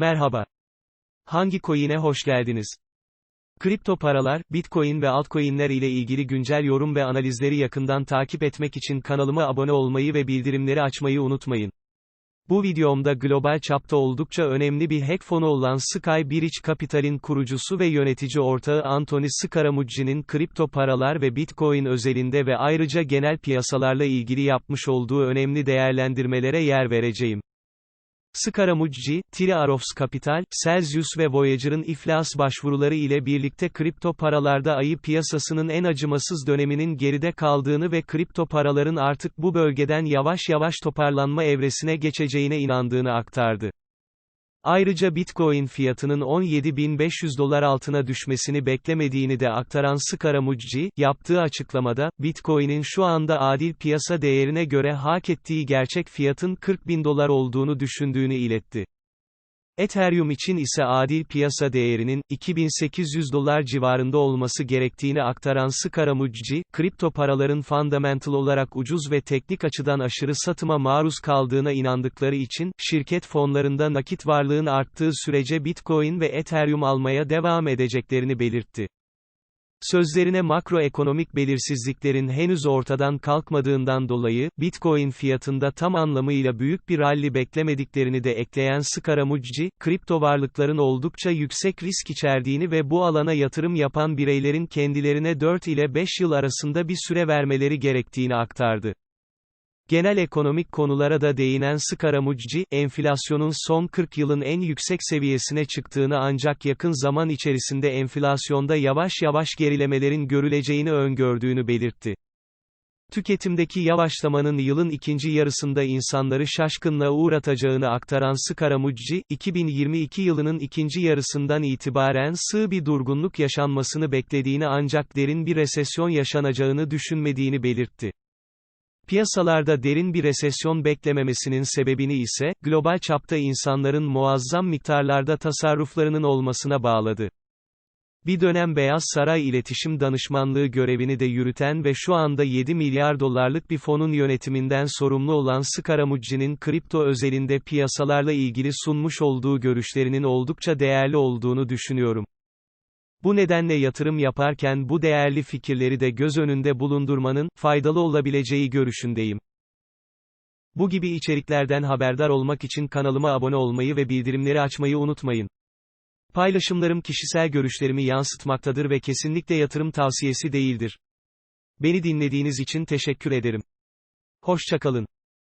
Merhaba. Hangi coin'e hoş geldiniz? Kripto paralar, Bitcoin ve altcoin'ler ile ilgili güncel yorum ve analizleri yakından takip etmek için kanalıma abone olmayı ve bildirimleri açmayı unutmayın. Bu videomda global çapta oldukça önemli bir hack fonu olan Sky Bridge Capital'in kurucusu ve yönetici ortağı Anthony Scaramucci'nin kripto paralar ve Bitcoin özelinde ve ayrıca genel piyasalarla ilgili yapmış olduğu önemli değerlendirmelere yer vereceğim. Scaramucci, Triarovs Capital, Celsius ve Voyager'ın iflas başvuruları ile birlikte kripto paralarda ayı piyasasının en acımasız döneminin geride kaldığını ve kripto paraların artık bu bölgeden yavaş yavaş toparlanma evresine geçeceğine inandığını aktardı. Ayrıca Bitcoin fiyatının 17.500 dolar altına düşmesini beklemediğini de aktaran Scaramucci, yaptığı açıklamada, Bitcoin'in şu anda adil piyasa değerine göre hak ettiği gerçek fiyatın 40.000 dolar olduğunu düşündüğünü iletti. Ethereum için ise adil piyasa değerinin, 2800 dolar civarında olması gerektiğini aktaran Scaramucci, kripto paraların fundamental olarak ucuz ve teknik açıdan aşırı satıma maruz kaldığına inandıkları için, şirket fonlarında nakit varlığın arttığı sürece Bitcoin ve Ethereum almaya devam edeceklerini belirtti. Sözlerine makroekonomik belirsizliklerin henüz ortadan kalkmadığından dolayı, Bitcoin fiyatında tam anlamıyla büyük bir rally beklemediklerini de ekleyen Scaramucci, kripto varlıkların oldukça yüksek risk içerdiğini ve bu alana yatırım yapan bireylerin kendilerine 4 ile 5 yıl arasında bir süre vermeleri gerektiğini aktardı. Genel ekonomik konulara da değinen Scaramucci, enflasyonun son 40 yılın en yüksek seviyesine çıktığını ancak yakın zaman içerisinde enflasyonda yavaş yavaş gerilemelerin görüleceğini öngördüğünü belirtti. Tüketimdeki yavaşlamanın yılın ikinci yarısında insanları şaşkınlığa uğratacağını aktaran Scaramucci, 2022 yılının ikinci yarısından itibaren sığ bir durgunluk yaşanmasını beklediğini ancak derin bir resesyon yaşanacağını düşünmediğini belirtti. Piyasalarda derin bir resesyon beklememesinin sebebini ise, global çapta insanların muazzam miktarlarda tasarruflarının olmasına bağladı. Bir dönem Beyaz Saray İletişim Danışmanlığı görevini de yürüten ve şu anda 7 milyar dolarlık bir fonun yönetiminden sorumlu olan Scaramucci'nin kripto özelinde piyasalarla ilgili sunmuş olduğu görüşlerinin oldukça değerli olduğunu düşünüyorum. Bu nedenle yatırım yaparken bu değerli fikirleri de göz önünde bulundurmanın, faydalı olabileceği görüşündeyim. Bu gibi içeriklerden haberdar olmak için kanalıma abone olmayı ve bildirimleri açmayı unutmayın. Paylaşımlarım kişisel görüşlerimi yansıtmaktadır ve kesinlikle yatırım tavsiyesi değildir. Beni dinlediğiniz için teşekkür ederim. Hoşçakalın.